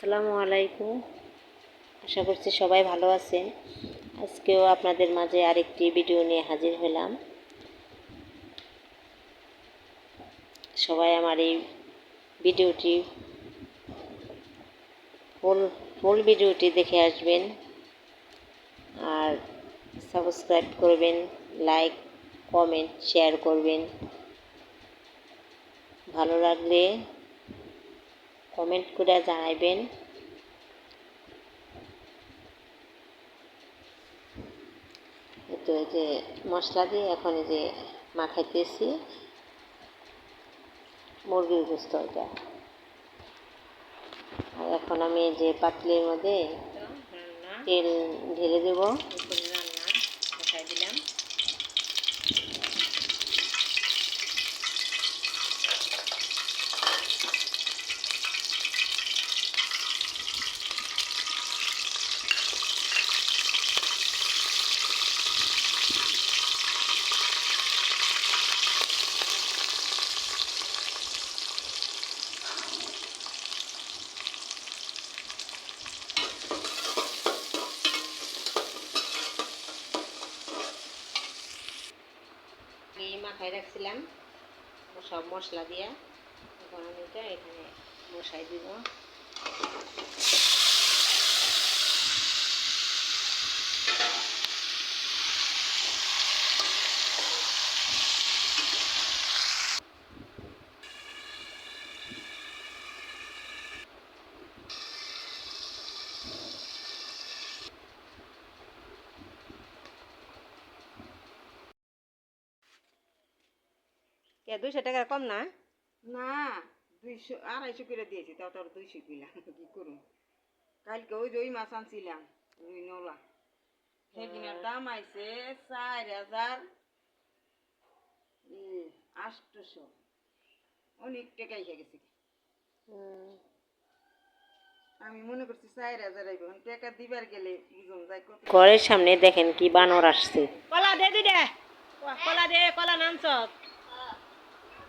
আসসালামু আলাইকুম। আশা করছি সবাই ভালো আছেন। আজকেও আপনাদের মাঝে আরেকটি ভিডিও নিয়ে হাজির হলাম। সবাই আমার এই ভিডিওটি, ফুল ফুল ভিডিওটি দেখে আসবেন। আর সাবস্ক্রাইব করবেন, লাইক, কমেন্ট, শেয়ার করবেন। ভালো লাগলে কমেন্ট করে জানাইবেন। তো এই যে মশলা দিয়ে এখন এই যে মাখাইতেছি। মুরগির গোস্ত এটা। আর এখন আমি এই যে পাতলির মধ্যে তেল ঢেলে দেবো। রান্না দিলাম। এই মাখায় রাখছিলাম। সব মশলা দিয়া। এখন এখানে বসাই দিব। কে দুইশো টাকা কম না? না দুইশো আড়াইশো করে দিয়েছি তাও তোর দুইশো কিলাম কি করুন কালকে ওই ওই মাছ আনছিলাম রুই নলা। সেদিনের দাম আইছে চার হাজার আটশোশো অনেক টাকা এসে গেছে। আমি মনে করছি চার হাজার আইব দিবার গেলে বুঝুন যাই কত ঘরের সামনে দেখেন কি বানর আসছে। কলা দে দি দে। কলা দে কলা নামছ।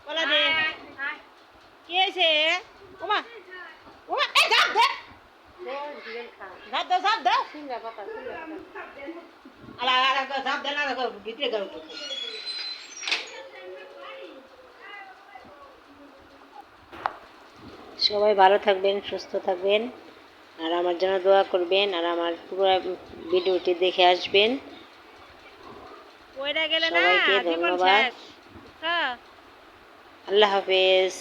কলা দে কি হয়েছে ওমা ওমা এই ঝাপ দে ঝাপ দে ঝাপ দে আলা আলা ঝাপ দে না ভিতরে গেল সবাই ভালো থাকবেন সুস্থ থাকবেন আর আমার জন্য দোয়া করবেন আর আমার পুরো ভিডিওটি দেখে আসবেন। কইরা গেলে না সবাইকে ধন্যবাদ। আল্লাহ হাফেজ।